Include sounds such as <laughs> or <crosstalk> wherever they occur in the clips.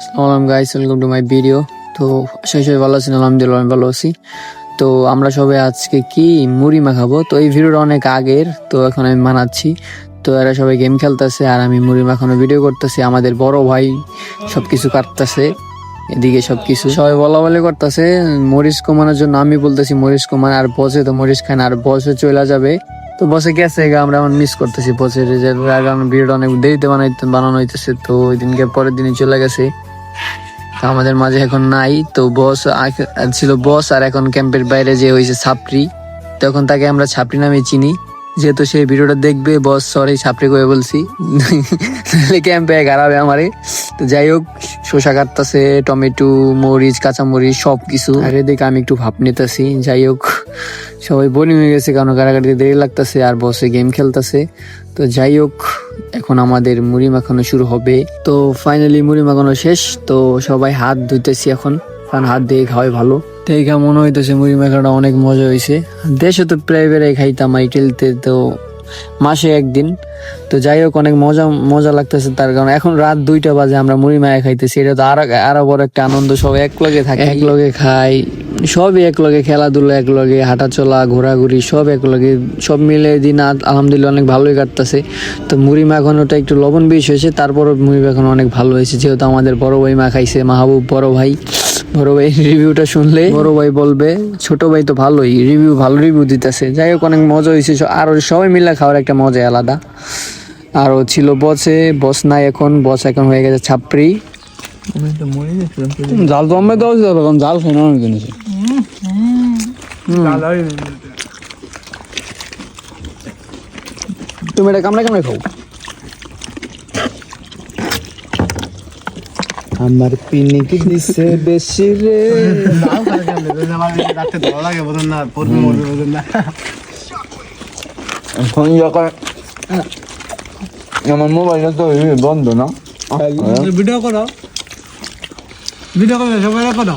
আসসালামু guys welcome to my video তো আশা সবাই ভালো আছেন? আলহামদুলিল্লাহ, আমি ভালো আছি। তো আমরা সবাই আজকে কি মুড়ি মাখাবো তো এই ভিডিওটা অনেক আগের, তো এখন আমি মানাচ্ছি তো এরা সবাই গেম খেলতেছে, আর আমি মুড়ি মাখানো ভিডিও করতেছি। আমাদের বড় ভাই সবকিছু কাটতেছে, এদিকে সবকিছু। সবাই বলা বলে করতেছে, মরিচ কমানোর জন্য। আমি বলতেছি মরিচ কমান, আর বসে তো মরিচ খান আর বসে চলে যাবে। তো বসে গেছে আমরা এখন মিস করতেছি। বসে রেজাল্ট কারণ ভিডিওটা অনেক দেরিতে বানাইতে বানানো হইতেছে, তো ওই দিনকে পরের দিনই চলে গেছে। আমাদের মাঝে এখন নাই, তো বস ছিল বস আর এখন ক্যাম্পের বাইরে যে হয়েছে ছাপড়ি। তখন তাকে আমরা ছাপড়ি নামে চিনি। যেহেতু সেই ভিডিওটা দেখবে বস সরি ছাপড়ি করে বলছি। ক্যাম্পে গাড়াবে আমারে। তো যাই হোক, শসা কাটতেছে, টমেটো, মরিচ, কাঁচামরিচ সব কিছু আর এদিকে আমি একটু ভাব নিতেছি। যাই হোক, সবাই বোরিং হয়ে গেছে, কারণ কারাকাটিতে দেরি লাগতেছে আর বসে গেম খেলতেছে। তো যাই হোক এখন আমাদের মুড়ি মাখানো শুরু হবে। তো ফাইনালি মুড়ি মাখানো শেষ। তো সবাই হাত ধুইতেছি এখন। কারণ হাত দিয়ে খাওয়াই ভালো। দেখে মনে হইতেছে মুড়ি মাখাটা অনেক মজা হয়েছে দেশে তো প্রায় বেড়াই খাইতাম আইটেলতে তো মাসে একদিন। তো যাই হোক, অনেক মজা মজা লাগতেছে তার কারণ এখন রাত দুইটা বাজে আমরা মুড়ি মায়া খাইতেছি। এটা তো আরও আরও বড় একটা আনন্দ সব এক লগে থাকে। এক লগে খাই। সবই একলগে খেলাধুলা এক লগে হাঁটাচলা ঘোরাঘুরি সব একলগে সব মিলে দিন আল- আলহামদুলিল্লাহ অনেক ভালোই কাটতেছে। তো মুড়ি মাখানোটা একটু লবণ বেশ হয়েছে তারপরও মুড়ি মাখানো অনেক ভালো হয়েছে। যেহেতু আমাদের বড় ভাই মা খাইছে মাহবুব বড় ভাই বড় ভাই রিভিউটা <laughs> শুনলে বড় ভাই বলবে ছোট ভাই তো ভালোই রিভিউ ভালো রিভিউ দিতেছে। যাই হোক অনেক মজা হয়েছে। আর সবাই মিলে খাওয়ার একটা মজা আলাদা। আরও ছিল বসে বস নাই এখন বস এখন হয়ে গেছে ছাপড়ি। জাল তো আমি দেওয়া জাল খাই না অনেক জিনিস তুমি এটা কামড়ে কামড়ে খাও। আমার পিনিক দিছে বেশি রে। এখন যখন আমার মোবাইলটা তো বন্ধ না। ভিডিও করো। ভিডিও করো সবাই করো।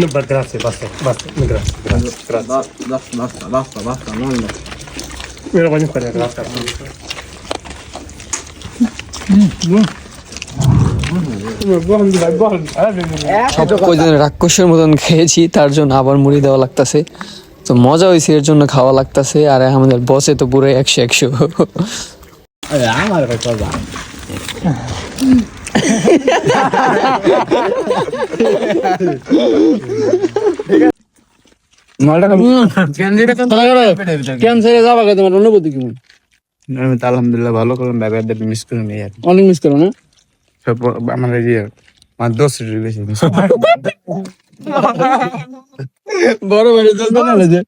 no but grazie basta basta no, grazie grazie grazie basta basta basta basta molla me lo voglio fare grazie রাক্ষসের মতন খেয়েছি তার জন্য আবার মুড়ি দেওয়া লাগতেছে। তো মজা হয়েছে এর জন্য খাওয়া লাগতেছে আর আমাদের বসে তো পুরো একশো একশো। আমার ক্যান্সারে যাবা তোমার? অনুভূতি কেমন? আমি তো আলহামদুলিল্লাহ ভালো করলাম মিস করে নিই আর অনেক মিস করো না? সব আমার আমার দোষ বেশি। বড় বড় দোষ বানালে যে।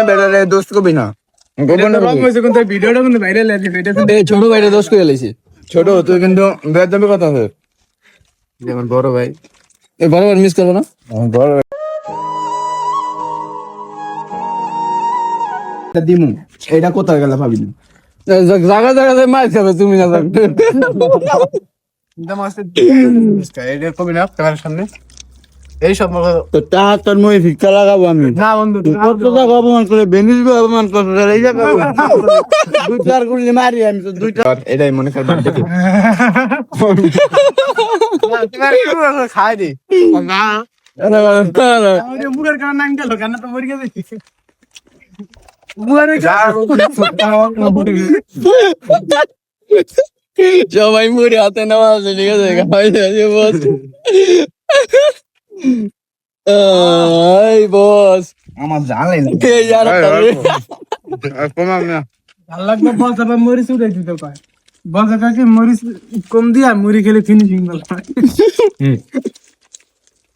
দোস্ত বেটারে দোস্ত কবি না। কিন্তু ভিডিওটা কিন্তু ভাইরাল আছে ভিডিও কিন্তু এই ছোট ভাইটা দোষ করে লাইছে ছোট তুই কিন্তু বেদবে কথা আছে যেমন বড় ভাই। এই বড় বড় মিস করব না? বড় দিমু। এটা কোথায় গেল ভাবি না জায়গা জায়গাতে মার খাবে তুমি না <laughs> সামনে? এই সব তো তাহার তোর মই ভিক্ষা লাগাবো আমি। না বন্ধু কত টাকা অপমান করে বেনিস অপমান করছ তাহলে এই জায়গা দুই চার গুলি মারি আমি তো দুইটা। এটাই মনে কর খাই দে। মুখের কারণ নাম গেল কেন তো মরে গেছে সবাই মুড়ি হাতে নেওয়া আছে ঠিক আছে? বস এই বস। আমার জানলাই না এই না ভালো লাগবে বল তারপর মরিচ উড়ে দিতে পারে। বল কাকে মরিচ কম দিয়া মুড়ি খেলে ফিনিশিং বল।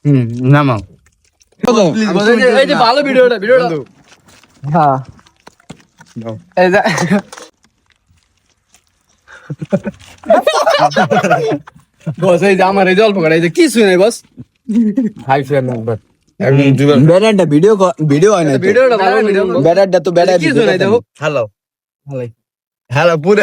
হুম। নামাও। এই যে ভালো ভিডিওটা ভিডিওটা হ্যাঁ। এই যে। বস এই যে আমার এই জল পকড়া এই যে কিছু নেই বস? হাই ফ্রেন্ড একবার বেড়াটা ভিডিও ভিডিও হয় না ভিডিওটা ভালো ভিডিও বেড়াটা তো বেড়া কিছু নাই দেখো হ্যালো হ্যালো পুরো